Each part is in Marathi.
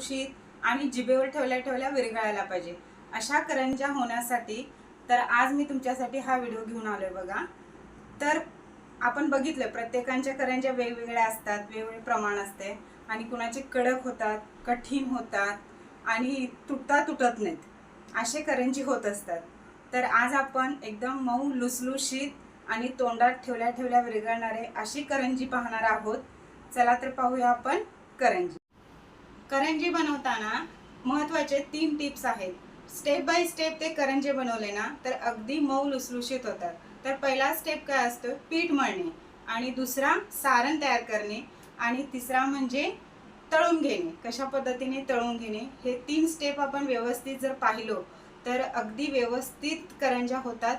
खुसखुशीत आणि जिभेवर ठेवल्या ठेवल्या विरघळायला पाहिजे. अशा करंज्या होण्यासाठी तर आज मी तुमच्यासाठी हा व्हिडिओ घेऊन आलोय बघा. तर आपण बघितलं प्रत्येकांच्या करंज्या वेगवेगळ्या असतात वेगवेगळे प्रमाण असते आणि कुणाचे कडक होतात कठीण होतात आणि तुटता तुटत नाहीत. असे करंजी होत असतात. तर आज आपण एकदम मऊ लुसलुशीत आणि तोंडात ठेवल्या ठेवल्या विरघळणारे अशी करंजी पाहणार आहोत. चला तर पाहूया आपण करंजी. करंजी बनवताना महत्त्वाचे तीन टिप्स आहेत. स्टेप बाय स्टेप ते करंजे बनवले ना तर अगदी मऊ लुसलुशीत होतात. तर पहिला स्टेप काय असतो? पीठ मळणे. आणि दुसरा सारण तयार करणे. आणि तिसरा म्हणजे तळून घेणे. कशा पद्धतीने तळून घेणे? हे तीन स्टेप आपण व्यवस्थित जर पाहिलो तर अगदी व्यवस्थित करंज्या होतात.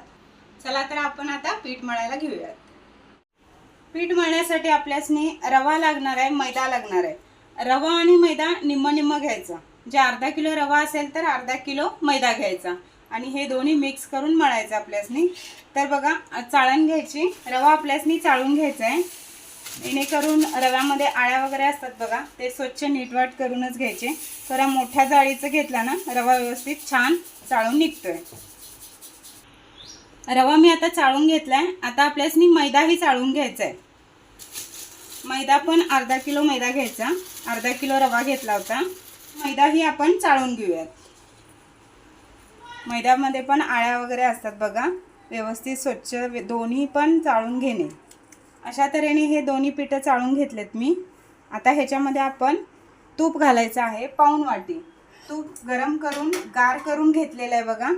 चला तर आपण आता पीठ मळायला घेऊयात. पीठ मळण्यासाठी आपल्यासनी रवा लागणार आहे मैदा लागणार आहे. रवा आणि मैदा निम्म निम्म घ्यायचा. जे अर्धा किलो रवा असेल तर अर्धा किलो मैदा घ्यायचा. आणि हे दोन्ही मिक्स करून मळायचं आपल्यासनी. तर बघा चाळण घ्यायची. रवा आपल्यासनी चाळून घ्यायचा आहे. जेणेकरून रव्यामध्ये आळ्या वगैरे असतात बघा ते स्वच्छ नीटवाट करूनच घ्यायचे. थोड्या मोठ्या जाळीचं घेतला ना रवा व्यवस्थित छान चाळून निघतोय. रवा मी आता चाळून घेतलाय. आता आपल्यासनी मैदाही चाळून घ्यायचा आहे मैदा पण अर्धा किलो मैदा घ्यायचा. अर्धा किलो रवा घेतला होता. मैदाही आपण चाळून घेऊयात. मैद्यामध्ये पण आळ्या वगैरे असतात बघा. व्यवस्थित स्वच्छ दोन्ही पण चाळून घेणे. अशा तऱ्हेने हे दोन्ही पिठं चाळून घेतलेत मी. आता ह्याच्यामध्ये आपण तूप घालायचं आहे पाऊन वाटी. तूप गरम करून गार करून घेतलेलं आहे बघा.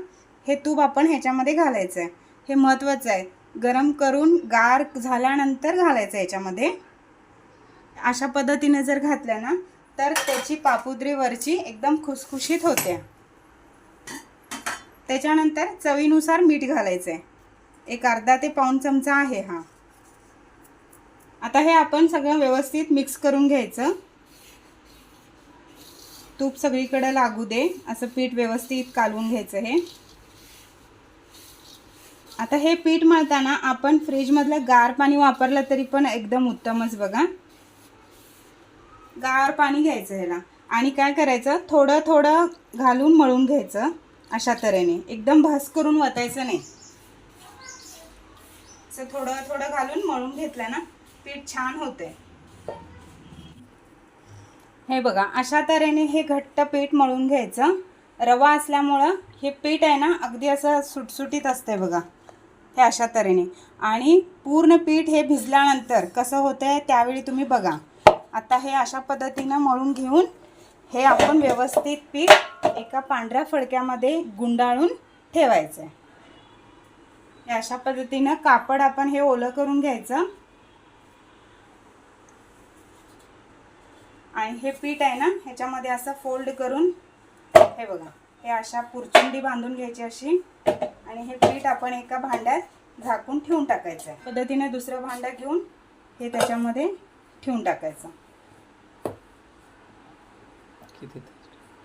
हे तूप आपण ह्याच्यामध्ये घालायचं आहे हे महत्त्वाचं आहे. गरम करून गार झाल्यानंतर घालायचं आहे ह्याच्यामध्ये. अशा पद्धतीने जर घातल्या ना तर त्याची पापुद्री वरची एकदम खुसखुशीत होते. त्याच्यानंतर चवीनुसार मीठ घालायचं आहे एक अर्धा ते पाऊण चमचा आहे हा. आता हे आपण सगळं व्यवस्थित मिक्स करून घ्यायचं. तूप सगळीकडे लागू दे. असं पीठ व्यवस्थित कालवून घ्यायचं हे. आता हे पीठ मळताना आपण फ्रीजमधलं गार पाणी वापरलं तरी पण एकदम उत्तमच बघा. गार पाणी घ्यायचं ह्याला. आणि काय करायचं? थोडं थोडं घालून मळून घ्यायचं अशा तऱ्हेने. एकदम भास करून वतायचं नाही. असं थोडं थोडं घालून मळून घेतलं ना पीठ छान होते हे बघा अशा तऱ्हेने हे घट्ट पीठ मळून घ्यायचं. रवा असल्यामुळं हे पीठ आहे ना अगदी असं सुटसुटीत असतंय बघा. हे अशा तऱ्हेने. आणि पूर्ण पीठ हे भिजल्यानंतर कसं होतंय त्यावेळी तुम्ही बघा. आता हे अशा पद्धतीनं मळून घेऊन हे आपण व्यवस्थित पीठ एका पांढऱ्या फडक्यामध्ये गुंडाळून ठेवायचं आहे हे अशा पद्धतीनं कापड आपण हे ओलं करून घ्यायचं. आणि हे पीठ आहे ना ह्याच्यामध्ये असं फोल्ड करून हे बघा हे अशा पुरचुंडी बांधून घ्यायची अशी. आणि हे पीठ आपण एका भांड्यात झाकून ठेवून टाकायचं आहे पद्धतीने दुसरं भांडं घेऊन हे त्याच्यामध्ये ठेवून टाकायचं.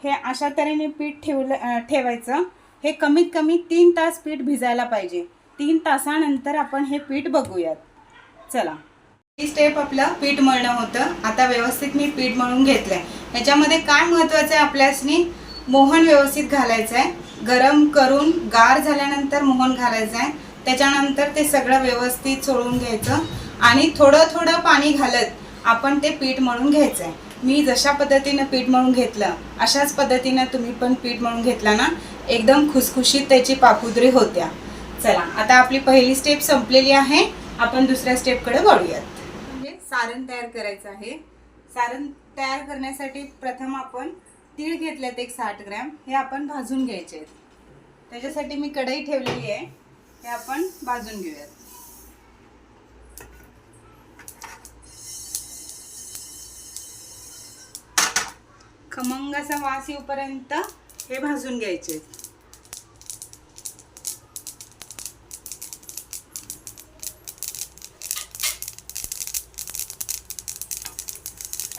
हे अशा तऱ्हेने पीठ ठेवलं ठेवायचं. हे कमीत कमी तीन तास पीठ भिजायला पाहिजे. तीन तासानंतर आपण हे पीठ बघूयात. चला. ही स्टेप आपलं पीठ मळणं होतं. आता व्यवस्थित मी पीठ मळून घेतलंय. ह्याच्यामध्ये काय महत्वाचं आहे आपल्यासनी? मोहन व्यवस्थित घालायचं आहे गरम करून गार झाल्यानंतर मोहन घालायचं आहे त्याच्यानंतर ते सगळं व्यवस्थित सोडून घ्यायचं. आणि थोडं थोडं पाणी घालत आपण ते पीठ मळून घ्यायचं आहे मी जशा पद्धतीनं पीठ मळून घेतलं अशाच पद्धतीनं तुम्ही पण पीठ मळून घेतला ना एकदम खुसखुशीत त्याची पापुद्री होत्या. चला आता आपली पहिली स्टेप संपलेली आहे. आपण दुसऱ्या स्टेपकडे वळूयात. म्हणजे सारण तयार करायचं आहे. सारण तयार करण्यासाठी प्रथम आपण तीळ घेतलेत एक साठ ग्रॅम. हे आपण भाजून घ्यायचे आहेत. त्याच्यासाठी मी कढई ठेवलेली आहे. हे आपण भाजून घेऊयात. खमंग असा वास येऊपर्यंत हे भाजून घ्यायचे.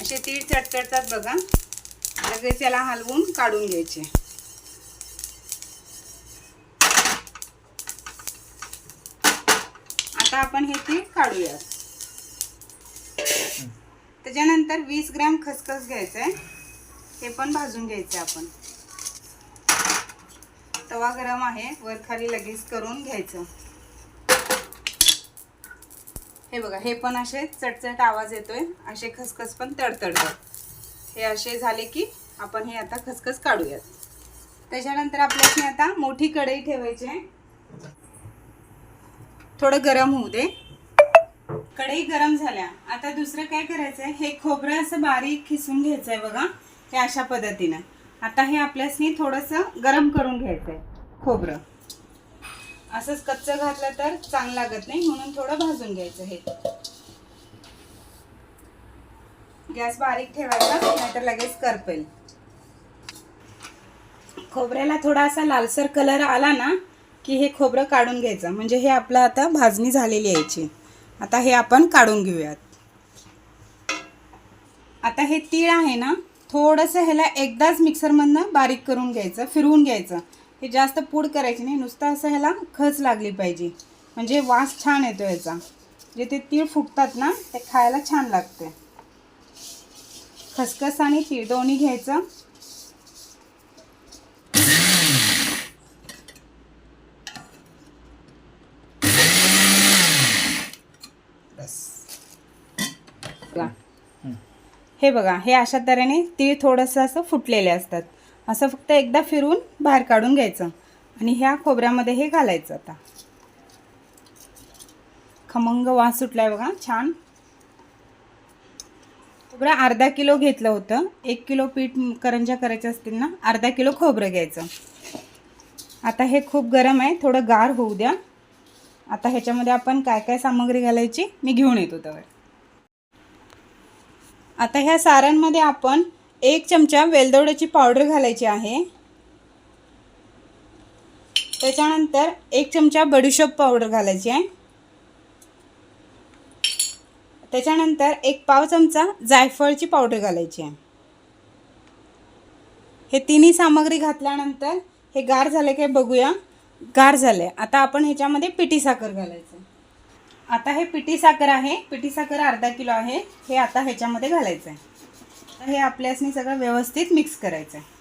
असे तीळ चटचडतात बघा. लगेच याला हलवून काढून घ्यायचे. आता आपण हे तीळ काढूयात. त्याच्यानंतर वीस ग्रॅम खसखस घ्यायचं आहे हे पण भाजून घ्यायचं आपण. तवा गरम आहे वर खाली लगेच करून घ्यायचं. हे बघा हे पण असे चटचट आवाज येतोय असे खसखस पण तडतडतात. हे असे झाले की आपण हे आता खसखस काढूयात. त्याच्यानंतर आपल्याने आता मोठी कढई ठेवायची आहे. थोडं गरम होऊ दे. कढई गरम झाल्या. आता दुसरं काय करायचं आहे हे खोबरं असं बारीक खिसून घ्यायचं आहे बघा. हे अशा पद्धतीनं. आता हे आपल्यासनी थोडंसं गरम करून घ्यायचं आहे खोबरं. असंच कच्चं घातलं तर चांगलं लागत नाही म्हणून थोडं भाजून घ्यायचं हे. गॅस बारीक ठेवायचा नाहीतर लगेच करपेल. खोबऱ्याला थोडा असा लालसर कलर आला ना की हे खोबरं काढून घ्यायचं. म्हणजे हे आपलं आता भाजणी झालेली यायची आता हे आपण काढून घेऊयात. आता हे तीळ आहे ना थोडंसं ह्याला एकदाच मिक्सरमधनं बारीक करून घ्यायचं फिरवून घ्यायचं. हे जास्त पूड करायची नाही नुसतं असं ह्याला खच लागली पाहिजे. म्हणजे वास छान येतो याचा जे ते तीळ फुटतात ना ते खायला छान लागते. खसखस आणि तीळ दोन्ही घ्यायचं. हे बघा हे अशा तऱ्हेने तीळ थोडंसं असं फुटलेले असतात. असं फक्त एकदा फिरून बाहेर काढून घ्यायचं आणि ह्या खोबऱ्यामध्ये हे घालायचं आता. खमंग वास सुटलाय बघा छान. खोबरं अर्धा किलो घेतलं होतं. एक किलो पीठ करंजा करायच्या असतील ना अर्धा किलो खोबरं घ्यायचं. आता हे खूप गरम आहे थोडं गार होऊ द्या. आता ह्याच्यामध्ये आपण काय काय सामग्री घालायची मी घेऊन येतो त्यावर. आता ह्या सारांमध्ये आपण एक चमचा वेलदोड्याची पावडर घालायची आहे. त्याच्यानंतर एक चमचा बडीशोप पावडर घालायची आहे. त्याच्यानंतर एक पाव चमचा जायफळची पावडर घालायची आहे. हे तिन्ही सामग्री घातल्यानंतर हे गार झाले काय बघूया. गार झाले आता आपण ह्याच्यामध्ये पिठी साखर घालायचं. आता हे पिठी साखर आहे. पिठी साखर अर्धा किलो आहे. हे आता ह्याच्यामध्ये घालायचं आहे तर हे आपल्यासनी सगळं व्यवस्थित मिक्स करायचं आहे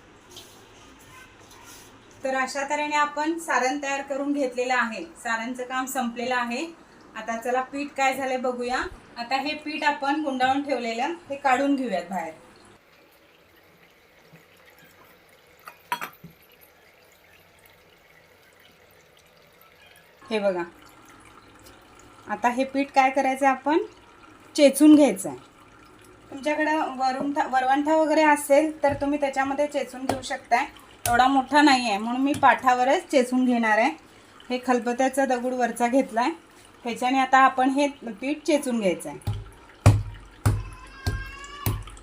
तर अशा तऱ्हेने आपण सारण तयार करून घेतलेलं आहे. सारणचं काम संपलेलं आहे. आता चला पीठ काय झालंय बघूया. आता हे पीठ आपण गुंडाळून ठेवलेलं हे काढून घेऊयात बाहेर. हे बघा. आता हे पीठ काय करायचं आहे आपण? चेचून घ्यायचं आहे तुमच्याकडं वरुंठा वरवंठा वगैरे असेल तर तुम्ही त्याच्यामध्ये चेचून घेऊ शकताय. एवढा मोठा नाही आहे म्हणून मी पाठावरच चेचून घेणार आहे. हे खलबत्याचा दगड वरचा घेतला आहे ह्याच्याने आता आपण हे पीठ चेचून घ्यायचं आहे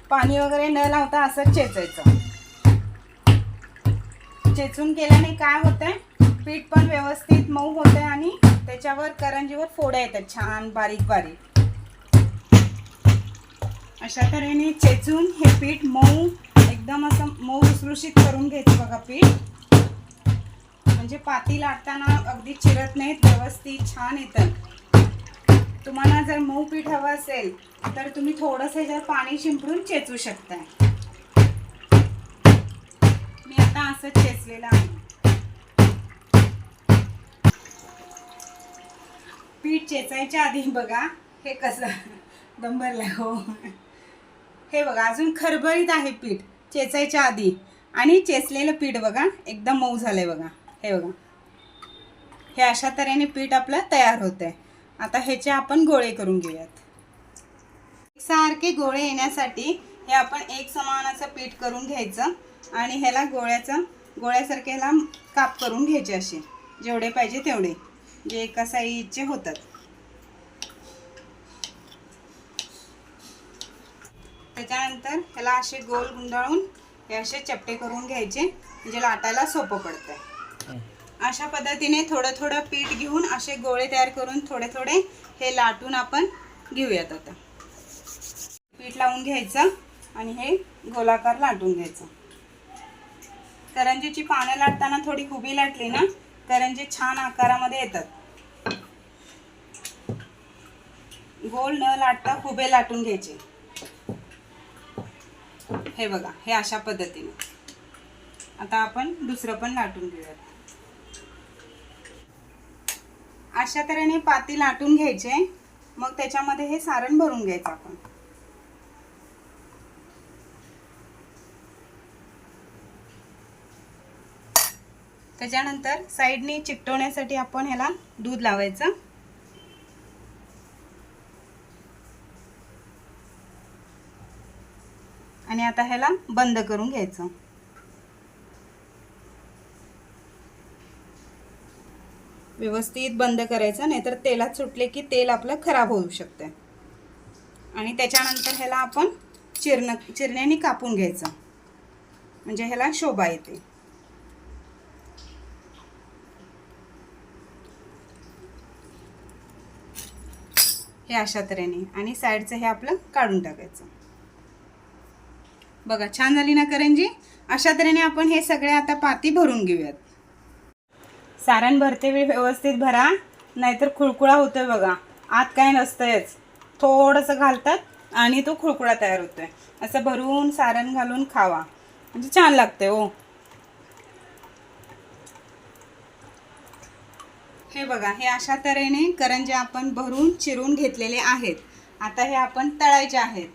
पाणी वगैरे न लावता असंच चेचायचं. चेचून केल्याने काय होतं पीठ पण व्यवस्थित मऊ होते आणि त्याच्यावर करंजीवर फोड्या येतात छान बारीक बारीक. अशा तऱ्हेने चेचून हे पीठ मऊ एकदम असं मऊ सुसुशीत करून घ्यायचं बघा पीठ. म्हणजे पाती लाटताना अगदी चिरत नाहीत व्यवस्थित छान येतात. तुम्हाला जर मऊ पीठ हवं असेल तर तुम्ही थोडंसं जर पाणी शिंपडून चेचू शकताय. मी आता असं चेचलेलं आहे. पीठ चेचायच्या आधी बघा हे कसं दंबरला हो. हे बघा अजून खरबरीत आहे पीठ चेचायच्या आधी. आणि चेचलेलं पीठ बघा एकदम मऊ झालंय बघा. हे बघा. हे अशा तऱ्हेने पीठ आपलं तयार होतंय. आता ह्याचे आपण गोळे करून घेऊयात. सारखे गोळे येण्यासाठी हे आपण एक समान असं पीठ करून घ्यायचं आणि ह्याला गोळ्याचं गोळ्यासारखे ह्याला काप करून घ्यायचे असे. जेवढे पाहिजे तेवढे. जे एका साईजचे होतात. त्याच्यानंतर ह्याला असे गोल गुंडाळून हे असे चपटे करून घ्यायचे म्हणजे लाटायला सोपं पडतं अशा पद्धतीने थोडं थोडं पीठ घेऊन असे गोळे तयार करून थोडे थोडे हे लाटून आपण घेऊयात आता. पीठ लावून घ्यायचं आणि हे गोलाकार लाटून घ्यायचं. करंजीची पानं लाटताना थोडी खुबी लाटली ना करंजी छान आकारामध्ये येतात. गोल न लाटता खुबे लाटून घ्यायचे. हे बघा हे अशा पद्धतीने. आता आपण दुसरं पण लाटून घेऊयात. अशा तऱ्हेने पाती लाटून घ्यायचे. मग त्याच्यामध्ये हे सारण भरून घ्यायचं आपण. त्याच्यानंतर साईडने चिकटवण्यासाठी आपण ह्याला दूध लावायचं. आणि आता ह्याला बंद करून घ्यायचं. व्यवस्थित बंद करायचं नाहीतर तेलात सुटले की तेल आपलं खराब होऊ शकतं आणि त्याच्यानंतर ह्याला आपण चिरण चिरण्याने कापून घ्यायचं. म्हणजे ह्याला शोभा येते. हे अशा तऱ्हेने. आणि साईडचं हे आपलं काढून टाकायचं. बघा छान झाली ना करंजी? अशा तऱ्हेने आपण हे सगळे आता पाती भरून घेऊयात. सारण भरते वेळी व्यवस्थित भरा नाहीतर खुळकुळा होतोय बघा. आत काय नसतंयच. थोडंसं घालतात आणि तो खुळकुळा तयार होतोय. असं भरून सारण घालून खावा. म्हणजे छान लागतंय हो. हे बघा हे अशा तऱ्हेने करंजे आपण भरून चिरून घेतलेले आहेत. आता हे आपण तळायचे आहेत.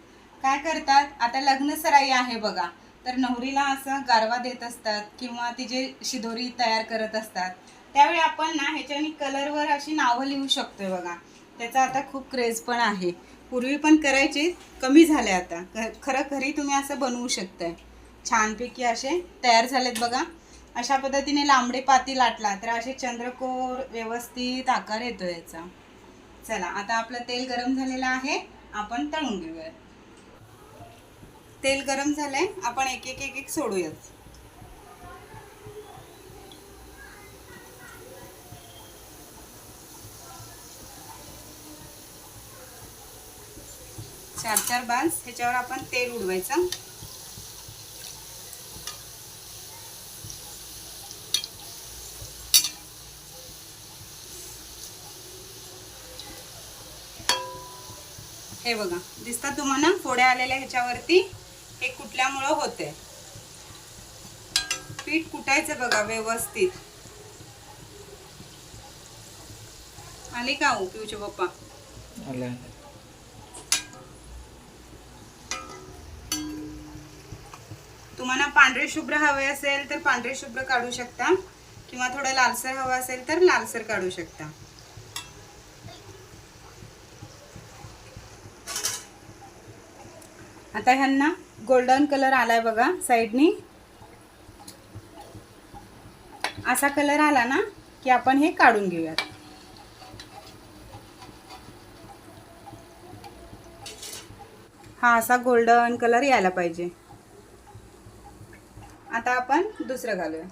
काय करतात? आता लग्न सराई आहे बघा. तर नवरीला असं गारवा देत असतात किंवा ती जे शिदोरी तयार करत असतात. त्यावेळी आपण ना ह्याच्याने कलरवर अशी नावं लिहू शकतो बघा. त्याचा आता खूप क्रेज पण आहे. पूर्वी पण करायचे कमी झाले आता. ख- खरं घरी तुम्ही असं बनवू शकताय. छानपैकी असे तयार झालेत बघा. अशा पद्धतीने लांबडे पाती लाटला तर असे चंद्रकोर व्यवस्थित आकार येतो याचा. चला आता आपलं तेल गरम झालेलं आहे. आपण तळून घेऊया. तेल गरम झालंय. आपण एक एक एक एक सोडूयात. चार चार बांस ह्याच्यावर आपण तेल उडवायचं. हे बघा दिसतात तुम्हाला? फोड्या आलेल्या ह्याच्यावरती. हे कुठल्यामुळं होते पीठ कुटायचं बघा व्यवस्थित. आले का हो पिऊचे पप्पा? तुम्हाला पांढरे शुभ्र हवे असेल तर पांढरे शुभ्र काढू शकता. किंवा थोडं लालसर हवं असेल तर लालसर काढू शकता. आता ह्यांना गोल्डन कलर आलाय बघा साईडनी असा कलर आला ना की आपण हे काढून घेऊयात. हा असा गोल्डन कलर यायला पाहिजे. आता आपण दुसरं घालूया.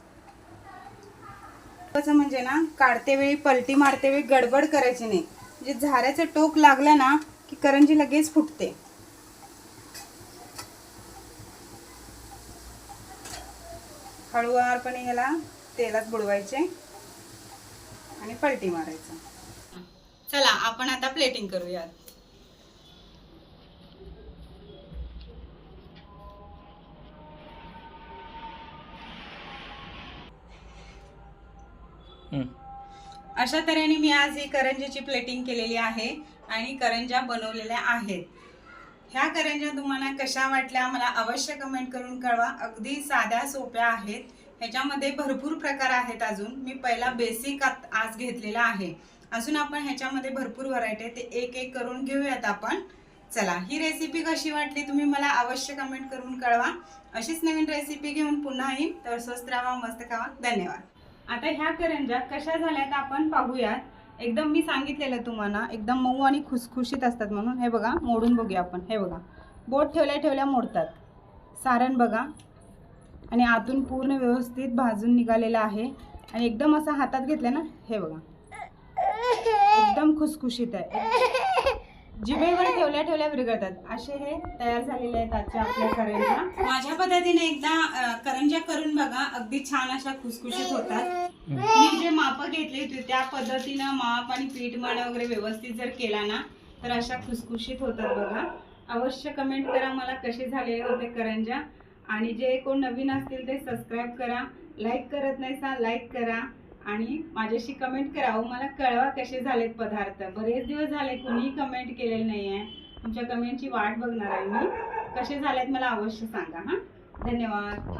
कसं म्हणजे ना काढते वेळी पलटी मारते वेळी गडबड करायची नाही. म्हणजे झाऱ्याचं टोक लागलं ना की करंजी लगेच फुटते. हळूवारपणे ह्याला तेलात बुडवायचे आणि पलटी मारायचं. चला आपण आता प्लेटिंग करूयात. हं. अशा तऱ्हेने मी आज ही करंजीची प्लेटिंग केलेली आहे आणि करंजा बनवलेल्या आहेत. ह्या करंज्या तुम्हाला कशा वाटल्या मला अवश्य कमेंट करून कळवा. अगदी साध्या सोप्या आहेत. ह्याच्यामध्ये भरपूर प्रकार आहेत अजून. मी पहिला बेसिक आज घेतलेला आहे. अजून आपण ह्याच्यामध्ये भरपूर व्हरायटी आहे ते एक एक करून घेऊयात आपण. चला ही रेसिपी कशी वाटली तुम्ही मला अवश्य कमेंट करून कळवा. अशीच नवीन रेसिपी घेऊन पुन्हा येईन. तर स्वस्त राहा मस्त खावा. धन्यवाद. आता ह्या करंजा कशा झाल्यात आपण पाहूयात. एकदम मी सांगितलेलं तुम्हाला एकदम मऊ आणि खुसखुशीत असतात म्हणून. हे बघा मोडून बघूया आपण. हे बघा बोट ठेवल्या ठेवल्या मोडतात. सारण बघा. आणि आतून पूर्ण व्यवस्थित भाजून निघालेलं आहे. आणि एकदम असं हातात घेतलं ना हे बघा. एकदम खुसखुशीत आहे. जिभेवर ठेवल्या ठेवल्या विरघळतात. असे हे तयार झालेले आहेत आजच्या आपल्या करंजा माझ्या पद्धतीने एकदा करंजा करून बघा अगदी छान अशा खुसखुशीत होतात. मी जे माप घेतले होते त्या पद्धतीनं माप आणि पीठ मळ वगैरे व्यवस्थित जर केला ना तर अशा खुसखुशीत होतात बघा. अवश्य कमेंट करा मला कसे झालेले होते करंजा आणि जे कोण नवीन असतील ते सबस्क्राईब करा. लाईक करत नाही सा लाईक करा. आणि माझ्याशी कमेंट करा मला कळवा कसे झालेत पदार्थ. बरेच दिवस झाले कुणीही कमेंट केलेले नाही आहे तुमच्या कमेंटची वाट बघणार आहे मी. कसे झालेत मला अवश्य सांगा हां? धन्यवाद.